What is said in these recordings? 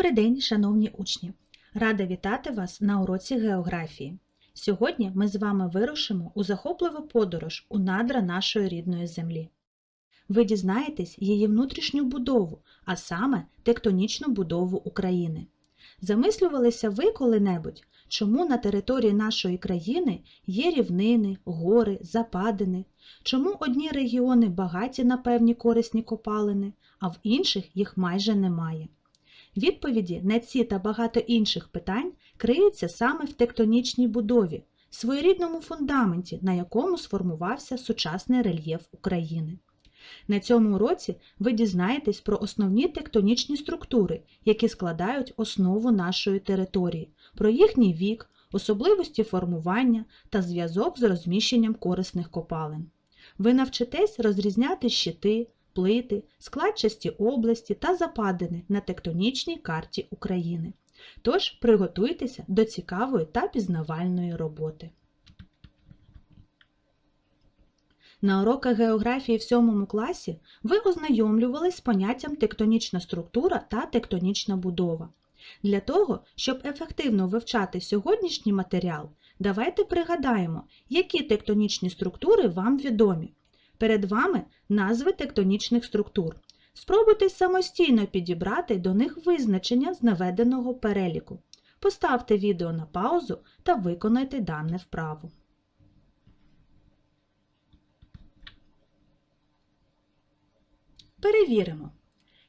Добрий день, шановні учні! Рада вітати вас на уроці географії. Сьогодні ми з вами вирушимо у захопливу подорож у надра нашої рідної землі. Ви дізнаєтесь її внутрішню будову, а саме тектонічну будову України. Замислювалися ви коли-небудь, чому на території нашої країни є рівнини, гори, западини, чому одні регіони багаті на певні корисні копалини, а в інших їх майже немає? Відповіді на ці та багато інших питань криються саме в тектонічній будові, своєрідному фундаменті, на якому сформувався сучасний рельєф України. На цьому уроці ви дізнаєтесь про основні тектонічні структури, які складають основу нашої території, про їхній вік, особливості формування та зв'язок з розміщенням корисних копалин. Ви навчитесь розрізняти щити, плити, складчасті області та западини на тектонічній карті України. Тож приготуйтеся до цікавої та пізнавальної роботи. На уроках географії в 7 класі ви ознайомлювались з поняттям тектонічна структура та тектонічна будова. Для того, щоб ефективно вивчати сьогоднішній матеріал, давайте пригадаємо, які тектонічні структури вам відомі. Перед вами назви тектонічних структур. Спробуйте самостійно підібрати до них визначення з наведеного переліку. Поставте відео на паузу та виконайте дане вправу. Перевіримо.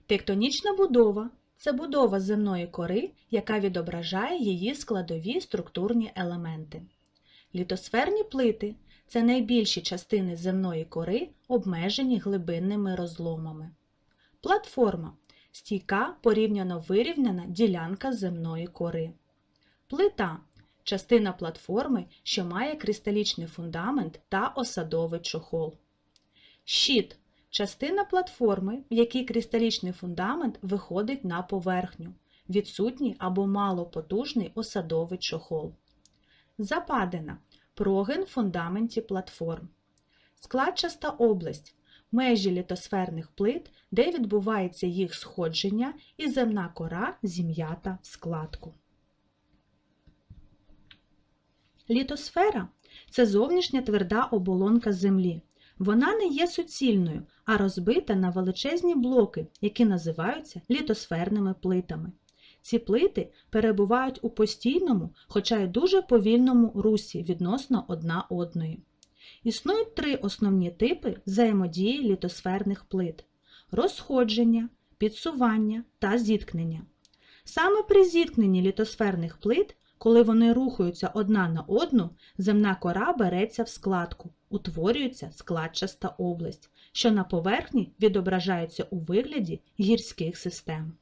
Тектонічна будова це будова земної кори, яка відображає її складові структурні елементи. Літосферні плити це найбільші частини земної кори, обмежені глибинними розломами. Платформа стійка порівняно вирівняна ділянка земної кори. Плита частина платформи, що має кристалічний фундамент та осадовий чохол. Щит частина платформи, в якій кристалічний фундамент виходить на поверхню, відсутній або малопотужний осадовий чохол. Западина прогин в фундаменті платформ. Складчаста область межі літосферних плит, де відбувається їх сходження і земна кора зім'ята в складку. Літосфера це зовнішня тверда оболонка Землі. Вона не є суцільною, а розбита на величезні блоки, які називаються літосферними плитами. Ці плити перебувають у постійному, хоча й дуже повільному русі відносно одна одної. Існують три основні типи взаємодії літосферних плит розходження, підсування та зіткнення. Саме при зіткненні літосферних плит, коли вони рухаються одна на одну, земна кора береться в складку, утворюється складчаста область, що на поверхні відображається у вигляді гірських систем.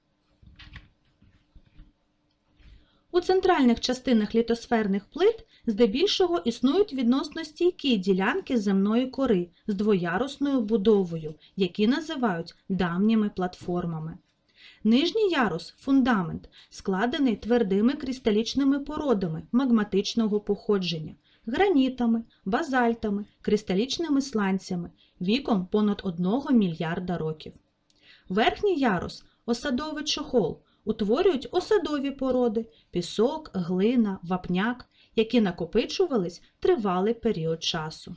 У центральних частинах літосферних плит здебільшого існують відносно стійкі ділянки земної кори з двоярусною будовою, які називають давніми платформами. Нижній ярус фундамент складений твердими кристалічними породами магматичного походження, гранітами, базальтами, кристалічними сланцями віком понад 1 мільярда років. Верхній ярус осадовий чохол утворюють осадові породи пісок, глина, вапняк, які накопичувались тривалий період часу.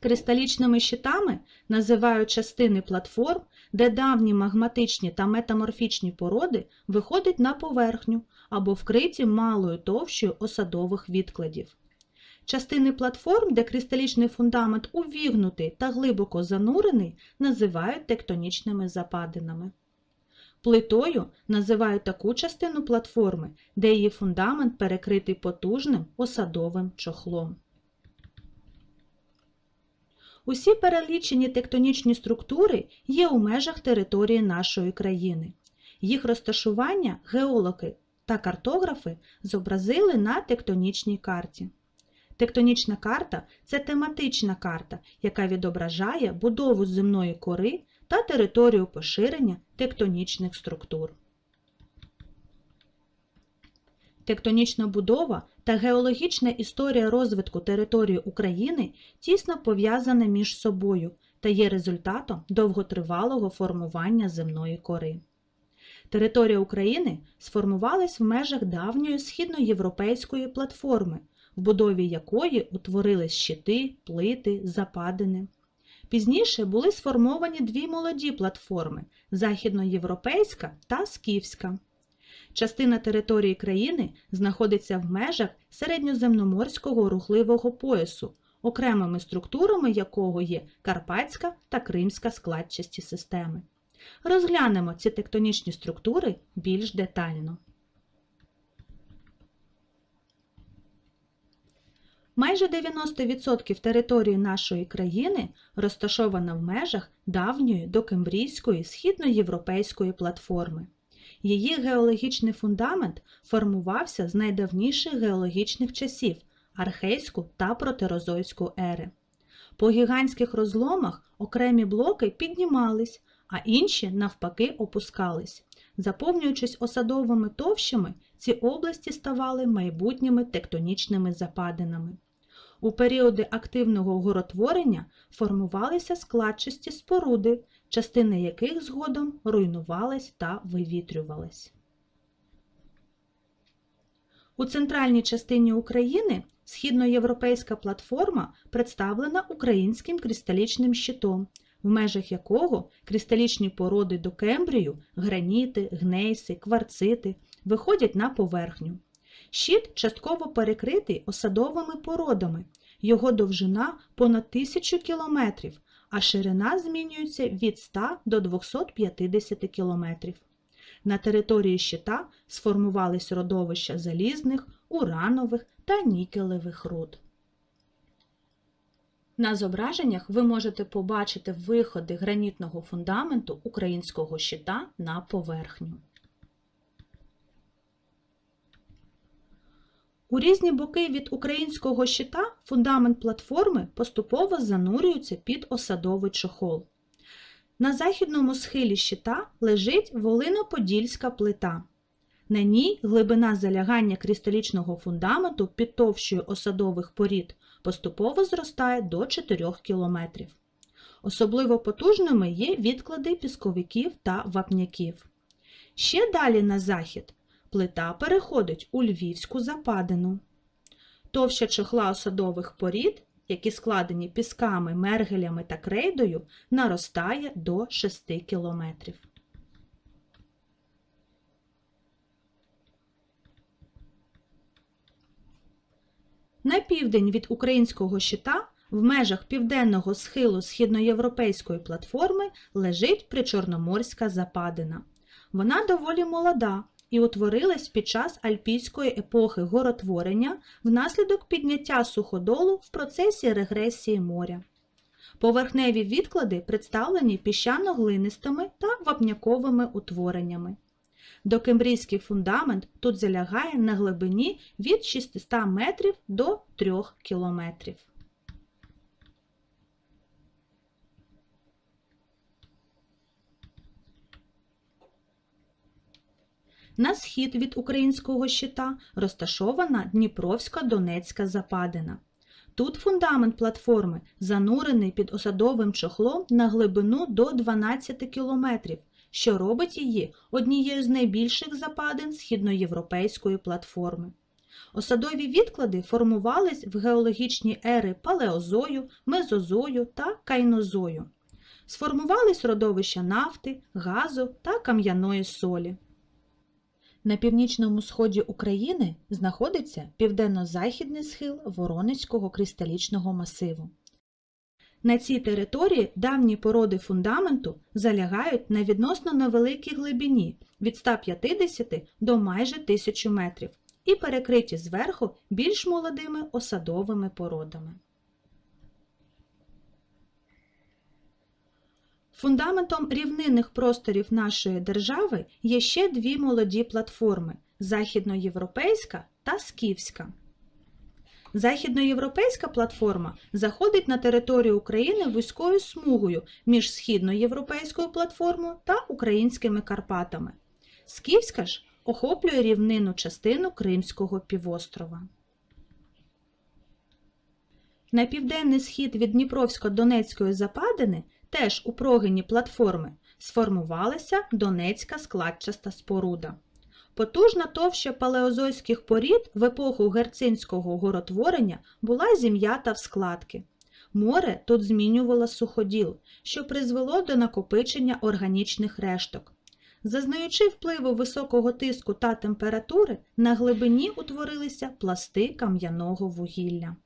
Кристалічними щитами називають частини платформ, де давні магматичні та метаморфічні породи виходять на поверхню або вкриті малою товщою осадових відкладів. Частини платформ, де кристалічний фундамент увігнутий та глибоко занурений, називають тектонічними западинами. Плитою називають таку частину платформи, де її фундамент перекритий потужним осадовим чохлом. Усі перелічені тектонічні структури є у межах території нашої країни. Їх розташування геологи та картографи зобразили на тектонічній карті. Тектонічна карта це тематична карта, яка відображає будову земної кори та територію поширення тектонічних структур. Тектонічна будова та геологічна історія розвитку території України тісно пов'язані між собою та є результатом довготривалого формування земної кори. Територія України сформувалась в межах давньої східноєвропейської платформи, в будові якої утворились щити, плити, западини. Пізніше були сформовані дві молоді платформи західноєвропейська та скіфська. Частина території країни знаходиться в межах середньоземноморського рухливого поясу, окремими структурами якого є Карпатська та Кримська складчасті системи. Розглянемо ці тектонічні структури більш детально. Майже 90% території нашої країни розташована в межах давньої докембрійської східноєвропейської платформи. Її геологічний фундамент формувався з найдавніших геологічних часів архейську та протерозойську ери. По гігантських розломах окремі блоки піднімались, а інші навпаки опускались. Заповнюючись осадовими товщами, ці області ставали майбутніми тектонічними западинами. У періоди активного горотворення формувалися складчасті споруди, частини яких згодом руйнувались та вивітрювались. У центральній частині України східноєвропейська платформа представлена українським кристалічним щитом, в межах якого кристалічні породи до Кембрію, граніти, гнейси, кварцити виходять на поверхню. Щит частково перекритий осадовими породами, його довжина понад 1000 кілометрів, а ширина змінюється від 100 до 250 кілометрів. На території щита сформувались родовища залізних, уранових та нікелевих руд. На зображеннях ви можете побачити виходи гранітного фундаменту українського щита на поверхню. У різні боки від українського щита фундамент платформи поступово занурюється під осадовий чохол. На західному схилі щита лежить волиноподільська плита. На ній глибина залягання кристалічного фундаменту під товщою осадових порід поступово зростає до 4 км. Особливо потужними є відклади пісковиків та вапняків. Ще далі на захід плита переходить у львівську западину. Товща чохла осадових порід, які складені пісками, мергелями та крейдою, наростає до 6 кілометрів. На південь від українського щита в межах південного схилу східноєвропейської платформи лежить причорноморська западина. Вона доволі молода і утворилась під час альпійської епохи горотворення внаслідок підняття суходолу в процесі регресії моря. Поверхневі відклади представлені піщано-глинистими та вапняковими утвореннями. Докембрійський фундамент тут залягає на глибині від 600 метрів до 3 кілометрів. На схід від українського щита розташована Дніпровська Донецька западина. Тут фундамент платформи занурений під осадовим чохлом на глибину до 12 кілометрів, що робить її однією з найбільших западин східноєвропейської платформи. Осадові відклади формувались в геологічні ери палеозою, мезозою та кайнозою. Сформувались родовища нафти, газу та кам'яної солі. На північному сході України знаходиться південно-західний схил Воронезького кристалічного масиву. На цій території давні породи фундаменту залягають на відносно невеликій глибині від 150 до майже 1000 метрів і перекриті зверху більш молодими осадовими породами. Фундаментом рівнинних просторів нашої держави є ще дві молоді платформи західноєвропейська та скіфська. Західноєвропейська платформа заходить на територію України вузькою смугою між східноєвропейською платформою та українськими Карпатами. Скіфська ж охоплює рівнинну частину Кримського півострова. На південний схід від Дніпровсько-Донецької западини, теж у прогині платформи, сформувалася Донецька складчаста споруда. Потужна товща палеозойських порід в епоху герцинського горотворення була зім'ята в складки. Море тут змінювало суходіл, що призвело до накопичення органічних решток. Зазнаючи впливу високого тиску та температури, на глибині утворилися пласти кам'яного вугілля.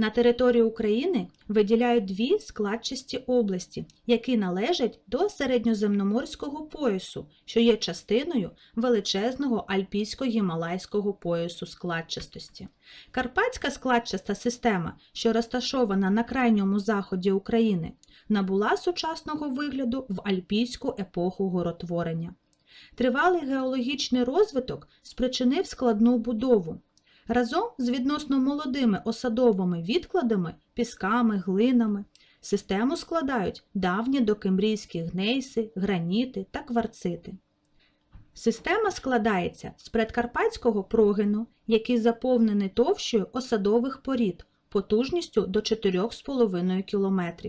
На території України виділяють дві складчасті області, які належать до середньоземноморського поясу, що є частиною величезного альпійсько-гімалайського поясу складчастості. Карпатська складчаста система, що розташована на крайньому заході України, набула сучасного вигляду в альпійську епоху горотворення. Тривалий геологічний розвиток спричинив складну будову. Разом з відносно молодими осадовими відкладами, пісками, глинами систему складають давні докембрійські гнейси, граніти та кварцити. Система складається з предкарпатського прогину, який заповнений товщою осадових порід потужністю до 4,5 км,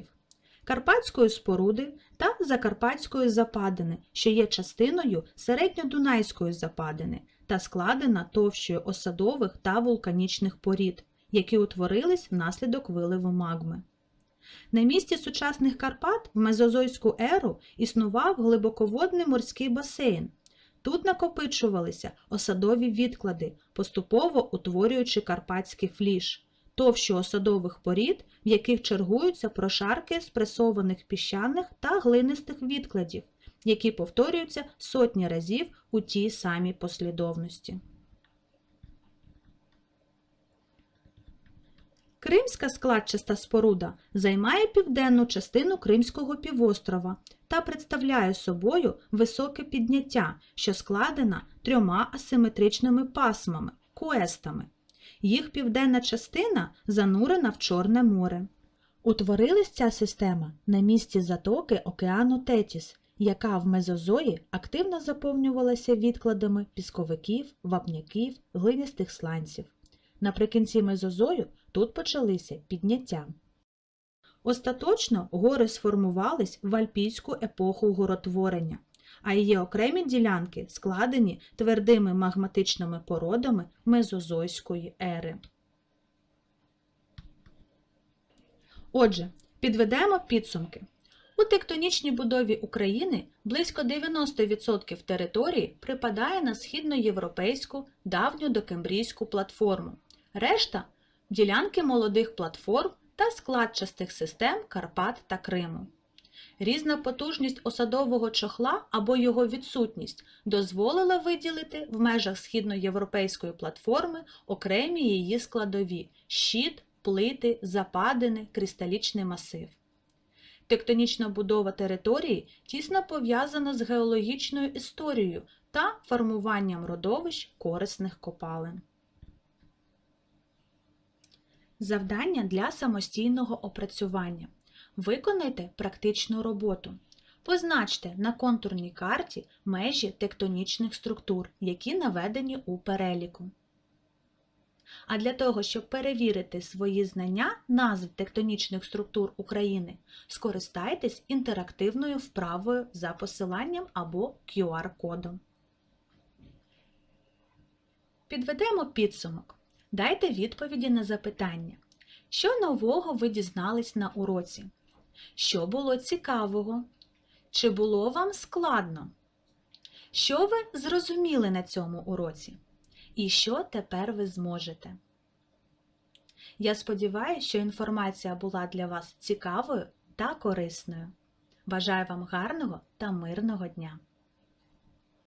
карпатської споруди та закарпатської западини, що є частиною середньодунайської западини та складена товщою осадових та вулканічних порід, які утворились внаслідок виливу магми. На місці сучасних Карпат в мезозойську еру існував глибоководний морський басейн. Тут накопичувалися осадові відклади, поступово утворюючи карпатський фліш, товщу осадових порід, в яких чергуються прошарки спресованих піщаних та глинистих відкладів, які повторюються сотні разів у тій самій послідовності. Кримська складчаста споруда займає південну частину Кримського півострова та представляє собою високе підняття, що складена трьома асиметричними пасмами куестами. Їх південна частина занурена в Чорне море. Утворилась ця система на місці затоки океану Тетіс, яка в мезозої активно заповнювалася відкладами пісковиків, вапняків, глиністих сланців. Наприкінці мезозою тут почалися підняття. Остаточно гори сформувались в альпійську епоху горотворення, а її окремі ділянки складені твердими магматичними породами мезозойської ери. Отже, підведемо підсумки. У тектонічній будові України близько 90% території припадає на східноєвропейську давню докембрійську платформу. Решта ділянки молодих платформ та складчастих систем Карпат та Криму. Різна потужність осадового чохла або його відсутність дозволила виділити в межах східноєвропейської платформи окремі її складові щит, плити, западини, кристалічний масив. Тектонічна будова території тісно пов'язана з геологічною історією та формуванням родовищ корисних копалин. Завдання для самостійного опрацювання. Виконайте практичну роботу. Позначте на контурній карті межі тектонічних структур, які наведені у переліку. А для того, щоб перевірити свої знання назв тектонічних структур України, скористайтесь інтерактивною вправою за посиланням або QR-кодом. Підведемо підсумок. Дайте відповіді на запитання. Що нового ви дізнались на уроці? Що було цікавого? Чи було вам складно? Що ви зрозуміли на цьому уроці? І що тепер ви зможете? Я сподіваюся, що інформація була для вас цікавою та корисною. Бажаю вам гарного та мирного дня!